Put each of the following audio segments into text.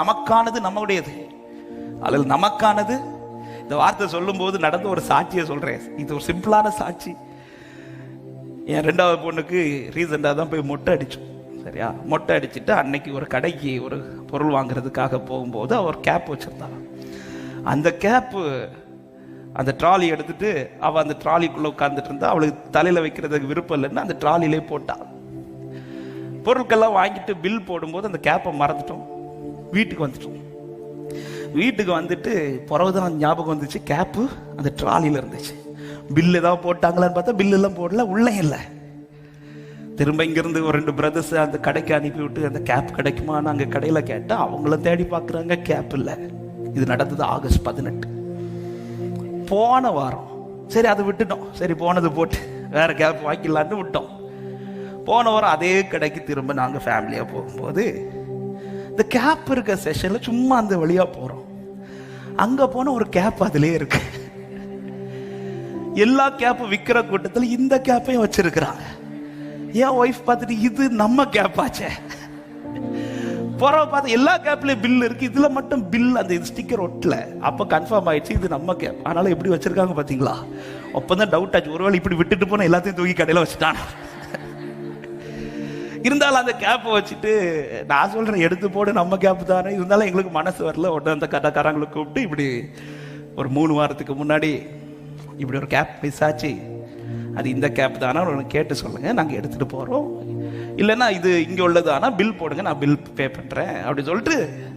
நமக்கானது நம்முடையது. அதில் நமக்கானது. இந்த வார்த்தை சொல்லும்போது நடந்த ஒரு சாட்சியை சொல்றேன். இது ஒரு சிம்பிளான சாட்சி. என் ரெண்டாவது பொண்ணுக்கு ரீசெண்டாக தான் போய் மொட்டை அடிச்சோம். சரியா? மொட்டை அடிச்சுட்டு அன்னைக்கு ஒரு கடைக்கு ஒரு பொருள் வாங்குறதுக்காக போகும்போது அவர் கேப் வச்சிருந்தாங்க அந்த கேப்பு அந்த ட்ராலி எடுத்துட்டு அவள் அந்த ட்ராலிக்குள்ளே உட்காந்துட்டு இருந்தா அவளுக்கு தலையில் வைக்கிறதுக்கு விருப்பம் இல்லைன்னு அந்த ட்ராலிலே போட்டாள் பொருட்கள்லாம் வாங்கிட்டு பில் போடும்போது அந்த கேப்பை மறந்துட்டோம். வீட்டுக்கு வந்துட்டோம் வீட்டுக்கு வந்துட்டு பிறகுதான் ஞாபகம் வந்துச்சு. கேப்பு அந்த ட்ராலியில் இருந்துச்சு. பில் ஏதாவது போட்டாங்களான்னு பார்த்தா பில் எல்லாம் போடல உள்ளே இல்லை. திரும்ப இங்கேருந்து ஒரு ரெண்டு பிரதர்ஸ் அந்த கடைக்கு அனுப்பி விட்டு அந்த கேப் கிடைக்குமான்னு அங்கே கடையில் கேட்டால் அவங்கள தேடி பார்க்குறாங்க கேப் இல்லை. இது நடந்தது ஆகஸ்ட் பதினெட்டு. போன வாரம். சரி அதை விட்டுட்டோம். சரி போனது போட்டு வேற கேப் வாங்கிடலான்னு விட்டோம். போன வாரம் அதே கடைக்கு திரும்ப நாங்கள் ஃபேமிலியாக போகும்போது இந்த கேப் இருக்க செஷனில் சும்மா அந்த வழியாக போகிறோம் அங்கே போன ஒரு கேப் அதிலே இருக்கு. எல்லா கேப்பும் விற்கிற கூட்டத்தில் இந்த கேப்பையும் வச்சிருக்கிறாங்க. என் ஒய்ஃப் பார்த்துட்டு இது நம்ம கேப் ஆச்சே. பார்த்து எல்லா கேப்லயும் பில் இருக்கு. இதுல மட்டும் பில் அந்த ஸ்டிக்கர் ஒட்டல. அப்ப கன்ஃபார்ம் ஆயிடுச்சு இது நம்ம கேப் அதனால எப்படி வச்சிருக்காங்க பாத்தீங்களா? அப்பதான் டவுட் ஆச்சு. ஒருவேளை இப்படி விட்டுட்டு போன எல்லாத்தையும் தூக்கி கடையில வச்சுட்டான்? இருந்தாலும் அந்த கேப்பை வச்சுட்டு நான் சொல்றேன் எடுத்து போடு நம்ம கேப் தானே. இருந்தாலும் எங்களுக்கு மனசு வரல. உடனே அந்த கடைக்காரங்களை கூப்பிட்டு இப்படி ஒரு மூணு வாரத்துக்கு முன்னாடி இப்படி ஒரு கேப் மிஸ் ஆச்சு. அது இந்த கேப் தானே? ஒன்று கேட்டு சொல்லுங்க. நாங்கள் எடுத்துட்டு போகிறோம் இல்லைன்னா இது இங்கே உள்ளது ஆனால் பில் போடுங்க. நான் பில் பே பண்ணுறேன் அப்படி சொல்லிட்டு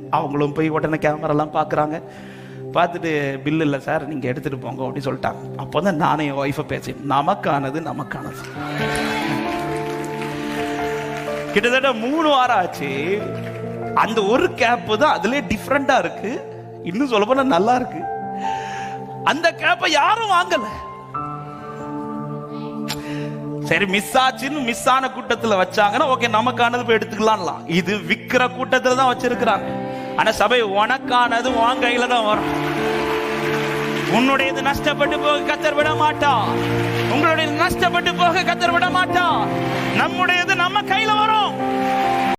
அவங்களும் போய் உடனே கேமராலாம் பார்க்குறாங்க. பார்த்துட்டு பில் இல்லை சார் நீங்கள் எடுத்துகிட்டு போங்க. அப்படின்னு சொல்லிட்டாங்க. அப்போ தான் நானே என் ஒய்ஃபை பேசி நமக்கானது நமக்கானது. கிட்டத்தட்ட மூணு வாரம் ஆச்சு. அந்த ஒரு கேப் தான் அதுலயே டிஃப்ரெண்டா இருக்கு. இன்னும் சொல்ல போனா நல்லா இருக்கு. அந்த கேப்பை யாரும் வாங்கல. சரி மிஸ் ஆச்சுன்னு மிஸ் ஆன கூட்டத்துல வச்சாங்கன்னா ஓகே நமக்கானது போய் எடுத்துக்கலாம்லாம். இது விக்கிற கூட்டத்துல தான் வச்சிருக்கிறாங்க. ஆனா சபை உனக்கானது உன் கையில தான் வரும். உன்னுடையது நஷ்டப்பட்டு போக கத்தர் விட மாட்டார் உங்களுடையது நஷ்டப்பட்டு போக கத்தர் விட மாட்டார் நம்முடையது நம்ம கையில வரும்.